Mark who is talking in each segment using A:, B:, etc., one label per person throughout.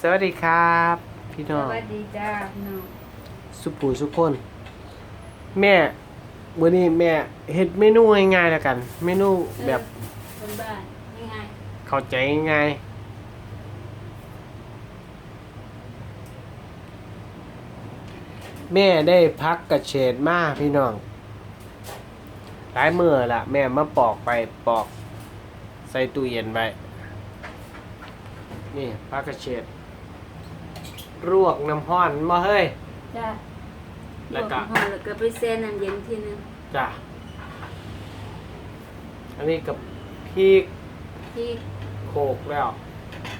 A: สวัสดีครับ พี่
B: ส
A: น้อง
B: วัสดีจ้าพี่น้อง
A: สุปูสุกคน แม่วันนี้แม่เฮ็ดเมนูง่ายๆแล้วกัน เมนูแบบ
B: คนบ้านง่าย
A: เข้าใจง่ายแม่ได้พักกระเฉดมาพี่น้อง หลายมือละแม่มาปอกไปปอก ใส่ตู้เย็นไว้ นี่พักกระเฉดรวกน้ำห้อนมาเฮ้ย
B: ๆจ้า
A: แล้วก็
B: ห่อแล้วก็ไปแช่น้ำเย็นทีนึง
A: จ้ะอันนี้กับพริก
B: พริก
A: โขลกแล้ว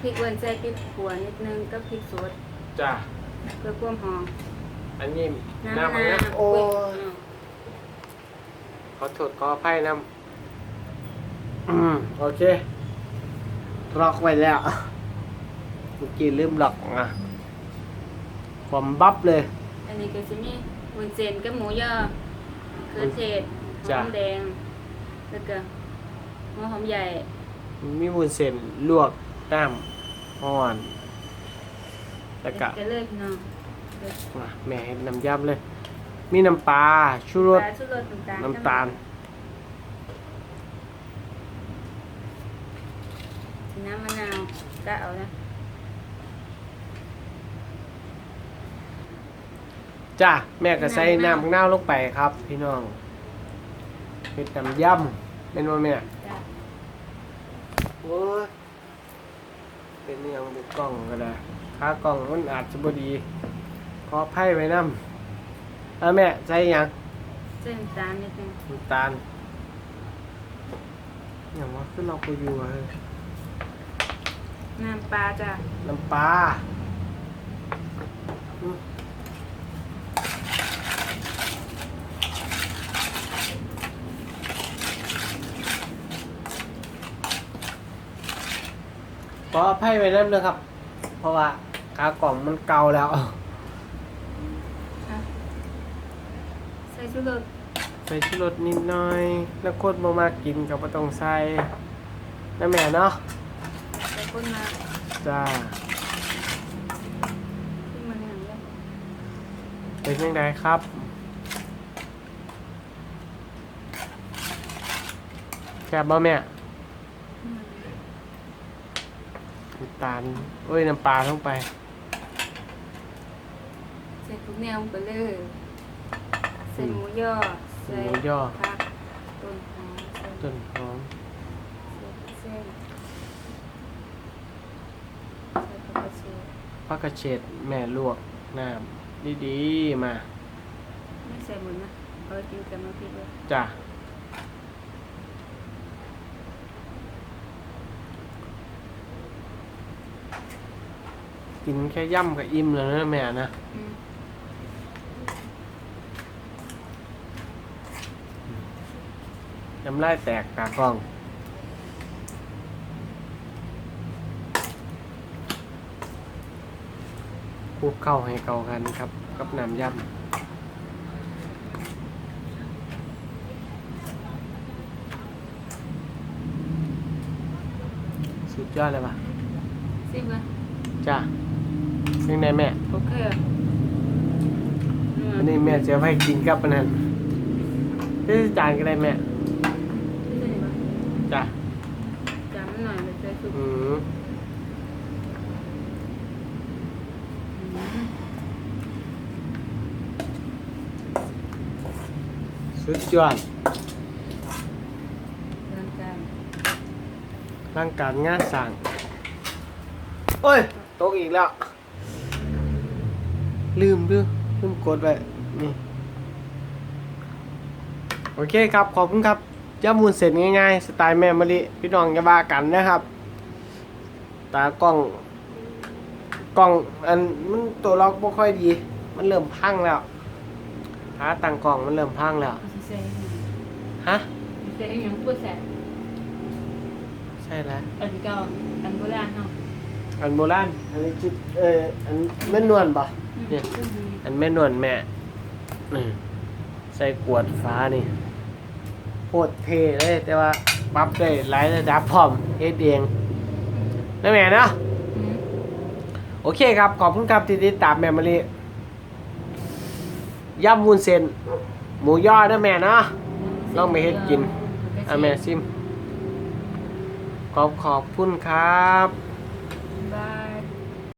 B: พริกวันใส่พริกขัวนิดนึงก็พริกสด
A: จ้ะ
B: เพื่อความหอม
A: อันนี้
B: น้ำ
A: น้ำ
B: มะ
A: มัน
B: นาว
A: นะโอ้
B: ย
A: ยขอโทษขออภัยน้ำอืมโอเคล็อกไว้แล้ว เมื่อกี้ลืมล็อกอะความบับเลย
B: อันนี้ก็จะมีวุ้นเส้นกับหมูยอเครือเทศห
A: จ้ะ
B: อมแดง แล้วก็หัวหอมใหญ่
A: มีวุ้นเส้นลวกน้ำอ่อนแล้วก็
B: ก็เลยพี่น้องเดี๋ยว
A: มาแม่เห็นน้ำยำเลย มีน้ำปลาชูรส
B: ปลาชูรสน้ำตาล
A: น้ำตาล
B: น้ำมะนาวก็เอานะ
A: จ้าแม่ก็ใส่น้ำมะนาวลงไปครับ พี่น้องเห็ดน้ำยำเป็นว่าแม่
B: จ้ะ
A: โอ้ยเป็นอยังบุกกล้องก็ได้ขากล้องมันอาจจะบดี ขอไพ่ไว้น้ำแล้วแม่ใส่หยัง
B: ใส่น้ำตาลนิดนึง
A: น้ำตาลอย่างว่าขึ้นเราไปอยู่อะเฮ้ย
B: น้ำปลาจ้ะ
A: น้ำปลา อืมขอไพ่ไว้น้ำเลยครับ เพราะว่าขากล่องมันเก่าแล้ว
B: ใส่ชูรส
A: ใส่ชูรสนิดหน่อย แล้วคนบ่มากินก็บ่ต้องใส่นะแม่เนาะ
B: ใส่ข้นมา
A: จ้า
B: ขึ้นมาหนึ่งเลย
A: เป็นยังไงครับ แซ่บบ่แม่น้ำตาลเอ้ยน้ำปลาลงไป
B: ใส่ทุกแนวไปเลยใส่หมูยอใส่
A: หมูย่อ
B: ผักต้นหอมใส่
A: ต้นหอม
B: เส้นใส่ผักกระเฉด
A: ผักกระเฉดแม่ลวกน้ำดีๆมา
B: ไม่ใส่หมดนะเอาไว้กินกับน้ำพริกเลย
A: จ้ะ กินแค่ย่ำกับอิ่มแล้วนะแม่นะ
B: อืม
A: น้ำลายแตกตากล้อง คลุกเข้าให้เข้ากันครับ กับน้ำยำสุดยอดเลยปะ
B: ซิมเลย
A: จ้า เป็นไงแม่
B: โอเค
A: อันนี้แม่จะให้กินกับอันนั้นที่จานก็ได้แม่จ้า
B: จำมันหน่อยเลยใส่ซุป
A: อืม
B: อืม
A: สุดยอด
B: เรื่องการ
A: ร่างการงานสั่งโอ้ยตกอีกแล้ว ลืมด้วยลืมกดไว้นี่โอเคครับ ขอบคุณครับย่ามูลเสร็จง่ายๆ สไตล์แม่มะลิพี่น้องอย่าว่ากันนะครับ ตากล้อง กล้องอันมันตัวล็อกไม่ค่อยดี มันเริ่มพังแล้วหาตั้งกล้องมันเริ่มพังแล้ว
B: เอาสิใส่ให้หน่อย
A: ฮะ
B: ใส่ให้หยังพูดแสบ
A: ใช่แล้ว
B: อันเก่าอันโบราณเนาะ
A: อันโบราณอันนี้จิเอออันแม่นวลปะเนี่ยอันแม่นวลแม่นี่ใส่กวดฟ้านี่โคตรเท่เลย แต่ว่าปรับได้หลายระดับพร้อมเฮ็ดเองนะแม่เนาะ
B: อืม
A: โอเคครับ ขอบคุณครับที่ติดตามแม่มะลิย่ำวุ้นเส้นหมูย่อนะแม่เนาะลองไปเฮ็ดกินอะแม่ซิมขอบขอบคุณครับ
B: บาย